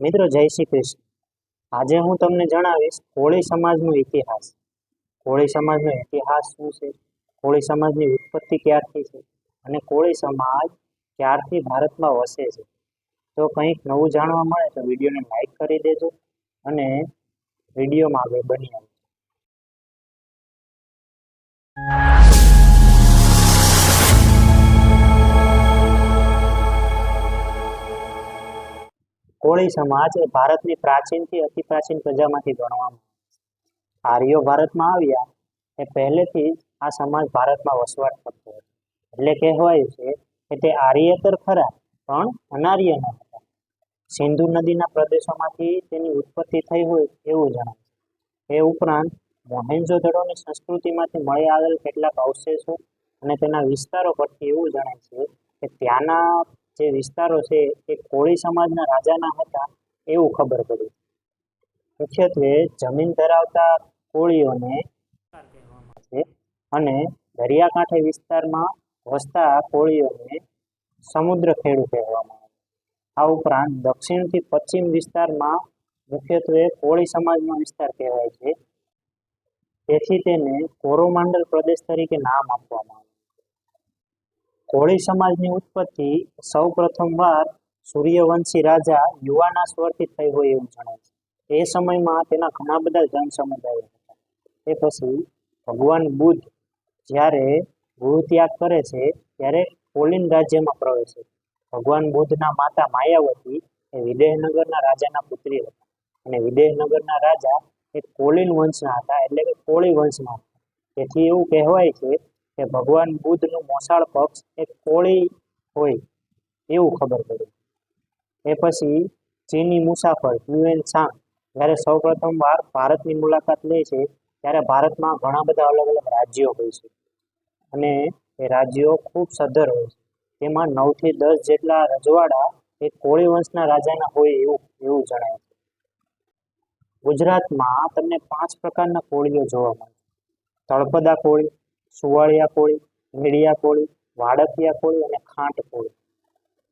મિત્રો, જય શ્રી કૃષ્ણ. આજે હું તમને જણાવીશ કોળી સમાજનો ઇતિહાસ. કોળી સમાજનો ઇતિહાસ શું છે? કોળી સમાજની ઉત્પત્તિ ક્યારથી છે? અને કોળી સમાજ ક્યારથી ભારતમાં વસે છે? તો કંઈક નવું જાણવા મળે તો વિડીયોને લાઈક કરી દેજો અને વિડીયોમાં આગળ બની કોળી સમાજ એ ભારતની પ્રાચીનથી અતિ પ્રાચીન પ્રજામાંથી ગણવામાં. આર્યો ભારતમાં આવ્યા એ પહેલેથી આ સમાજ ભારતમાં વસવાટ કરતો હતો. એટલે કહેવાય છે કે તે આર્યતર ખરા, પણ અનાર્ય ન હતા. સિંધુ નદીના પ્રદેશોમાંથી તેની ઉત્પત્તિ થઈ હોય એવું જણાય છે. એ ઉપરાંત મોહેન્જોદડોની સંસ્કૃતિમાંથી મળી આવેલ કેટલાક અવશેષો અને તેના વિસ્તારો પરથી એવું જણાય છે કે ત્યાંના જે વિસ્તારો છે એ કોળી સમાજના રાજાના હતા એવું ખબર પડી. મુખ્યત્વે જમીન ધરાવતા કોળીઓને અને દરિયાકાંઠે વિસ્તારમાં વસતા કોળીઓને સમુદ્ર ખેડુ કહેવામાં આવે. આ ઉપરાંત દક્ષિણથી પશ્ચિમ વિસ્તારમાં મુખ્યત્વે કોળી સમાજનો વિસ્તાર કહેવાય છે. તેથી તેને કોરોમાંડલ પ્રદેશ તરીકે નામ આપવામાં આવ્યું કોળી સમાજની ઉત્પત્તિ સૌ પ્રથમવાર સૂર્યવંશી રાજા યુવાના સ્વરથી થઈ હોય એવું જણાય છે. એ સમયમાં તેના ઘણા બધા જન સમુદાયો હતા. એ પછી ભગવાન બુદ્ધ જ્યારે ગૃહ ત્યાગ કરે છે, ત્યારે કોલિન રાજ્યમાં પ્રવેશે ભગવાન બુદ્ધના માતા માયાવતી એ વિદેહનગરના રાજાના પુત્રી હતા. અને વિદેહનગરના રાજા એ કોલિન વંશના હતા, એટલે કે કોળી વંશના હતા. તેથી એવું કહેવાય છે કે ભગવાન બુદ્ધનું મોસાળ પક્ષ એ કોળી હોય એવું ખબર પડી. એ પછી ચીની મુસાફર યુએન સાંગ જ્યારે સૌપ્રથમ વાર ભારતની મુલાકાત લે છે ત્યારે ભારતમાં ઘણા બધા અલગ અલગ રાજ્યો હોય છે. અને એ રાજ્યો ખૂબ સદ્ધર હોય છે. તેમાં નવથી દસ જેટલા રજવાડા એ કોળી વંશના રાજાના હોય એવું એવું જણાય છે. ગુજરાતમાં તમને પાંચ પ્રકારના કોળીઓ જોવા મળે તળપદા કોળી સુવાળિયા કોળી ભેડિયા કોળી, વાડકિયા કોળી અને ખાંટ કોળી.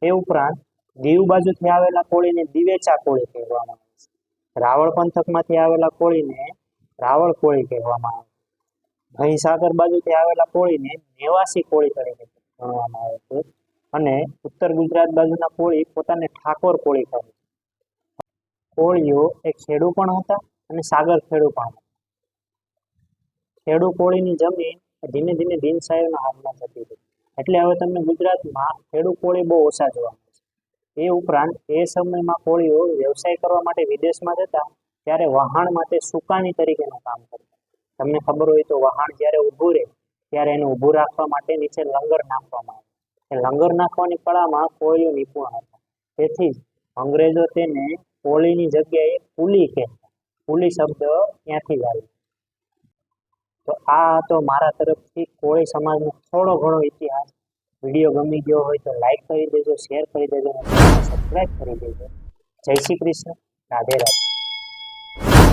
એ ઉપરાંત દીવ બાજુથી આવેલા કોળીને દિવેચા કોળી કહેવામાં આવે છે. રાવળ પંથકમાંથી આવેલા કોળીને રાવળ કોળી કહેવામાં આવે છે. મહીસાગર બાજુથી આવેલા કોળીને નેવાસી કોળી તરીકે ગણવામાં આવે છે અને ઉત્તર ગુજરાત બાજુના કોળી પોતાને ઠાકોર કોળી કહે છે. કોળીઓ એ ખેડુ પણ હતા અને સાગર ખેડુ પણ હતા. ખેડુ કોળીની જમીન ધીમે ધીમે દિનસાયોના હાથમાં જતી હતી એટલે હવે તમને ગુજરાતમાં ખેડૂત કોળી બહુ ઓછા જોવા મળે છે. એ ઉપરાંત એ સમયમાં કોળીઓ વ્યવસાય કરવા માટે વિદેશમાં જતા ત્યારે વહાણ માટે સુકાની તરીકેનું કામ કરતા. તમને ખબર હોય તો વહાણ જ્યારે ઊભું રહે, ત્યારે એને ઊભું રાખવા માટે નીચે લંગર નાખવામાં આવે. એ લંગર નાખવાની કળામાં કોળીઓ નિપુણ હતા. તેથી જ અંગ્રેજો તેને કોળીની જગ્યાએ કુલી કહેતા. કુલી શબ્દ ત્યાંથી આવ્યો તો આ હતો મારા તરફથી કોળી સમાજનો થોડો ઘણો ઇતિહાસ. વીડિયો ગમી ગયો હોય તો લાઈક કરી દેજો શેર કરી દેજો અને સબસ્ક્રાઈબ કરી દેજો. જય શ્રી કૃષ્ણ. રાધે રાધે.